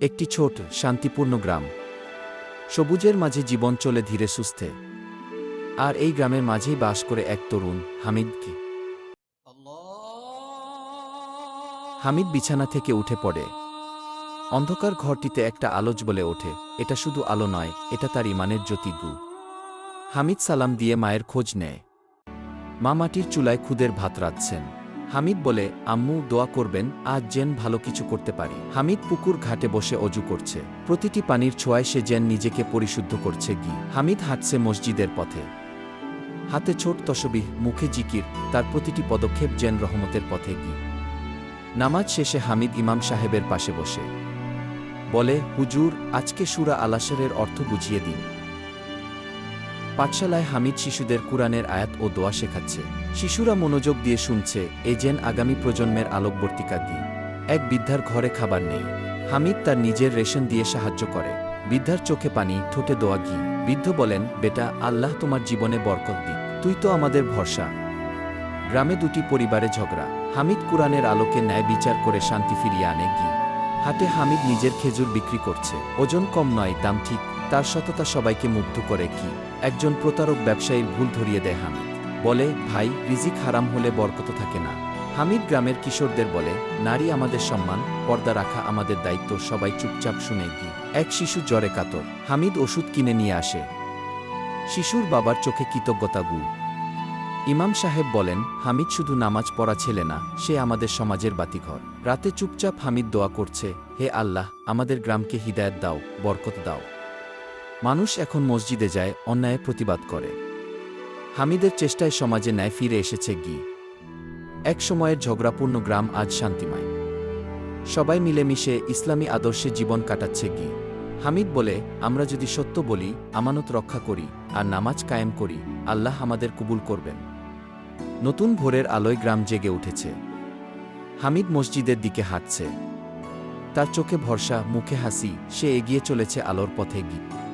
একটি ছোট, শান্তিপূর্ণ গ্রাম। সবুজের মাঝে জীবন চলে ধীরে সুস্থে। আর এই গ্রামের মাঝেই বাস করে এক তরুণ, হামিদকে। হামিদ বিছানা থেকে উঠে পড়ে। অন্ধকার ঘরটিতে একটা আলোচ বলে ওঠে, এটা শুধু আলো নয়, এটা তার ইমানের জ্যোতি গু হামিদ সালাম দিয়ে মায়ের খোঁজ নেয়। মা মাটির চুলায় খুদের ভাত রাঁধছেন। হামিদ বলে, আম্মু, দোয়া করবেন, আজ যেন ভালো কিছু করতে পারি। হামিদ পুকুর ঘাটে বসে অজু করছে। প্রতিটি পানির ছোঁয়ায় সে যেন নিজেকে পরিশুদ্ধ করছে গি। হামিদ হাঁটছে মসজিদের পথে। হাতে ছোট তসবিহ, মুখে জিকির, তার প্রতিটি পদক্ষেপ জেন রহমতের পথে গি। নামাজ শেষে হামিদ ইমাম সাহেবের পাশে বসে। বলে, হুজুর, আজকে সুরা আলাসরের অর্থ বুঝিয়ে দিন। পাঠশালায় হামিদ শিশুদের কুরআনের আয়াত ও দোয়া শেখাচ্ছে। শিশুরা মনোযোগ দিয়ে শুনছে, এ যেন আগামী প্রজন্মের আলোকবর্তিকা দিয়ে এক বৃদ্ধার ঘরে খাবার নেই। হামিদ তার নিজের রেশন দিয়ে সাহায্য করে। বৃদ্ধার চোখে পানি, ঠোঁটে দোয়া ঘি। বৃদ্ধ বলেন, বেটা, আল্লাহ তোমার জীবনে বরকত দিক। তুই তো আমাদের ভরসা। গ্রামে দুটি পরিবারে ঝগড়া। হামিদ কুরআনের আলোকে ন্যায় বিচার করে শান্তি ফিরিয়ে আনে গি হাটে হামিদ নিজের খেজুর বিক্রি করছে। ওজন কম নয়, দাম ঠিক। তার সততা সবাইকে মুগ্ধ করে কি? একজন প্রতারক ব্যবসায়ীর ভুল ধরিয়ে দেয় হামিদ। বলে, ভাই, রিজিক হারাম হলে বরকত থাকে না। হামিদ গ্রামের কিশোরদের বলে, নারী আমাদের সম্মান, পর্দা রাখা আমাদের দায়িত্ব, সবাই চুপচাপ শুনে গি এক শিশু জ্বরে কাতর। হামিদ ওষুধ কিনে নিয়ে আসে। শিশুর বাবার চোখে কৃতজ্ঞতা গু ইমাম সাহেব বলেন, হামিদ শুধু নামাজ পড়া ছেলে না, সে আমাদের সমাজের বাতিঘর। রাতে চুপচাপ হামিদ দোয়া করছে, হে আল্লাহ, আমাদের গ্রামকে হিদায়ত দাও, বরকত দাও। মানুষ এখন মসজিদে যায়, অন্যায় প্রতিবাদ করে। হামিদের চেষ্টায় সমাজে ন্যায় ফিরে এসেছে গি। এক সময়ের ঝগড়াপূর্ণ গ্রাম আজ শান্তিময়। সবাই মিলেমিশে ইসলামী আদর্শে জীবন কাটাচ্ছে গি। হামিদ বলে, আমরা যদি সত্য বলি, আমানত রক্ষা করি, আর নামাজ কায়েম করি, আল্লাহ আমাদের কবুল করবেন। নতুন ভোরের আলোয় গ্রাম জেগে উঠেছে। হামিদ মসজিদের দিকে হাঁটছে। তার চোখে ভরসা, মুখে হাসি, সে এগিয়ে চলেছে আলোর পথে গি।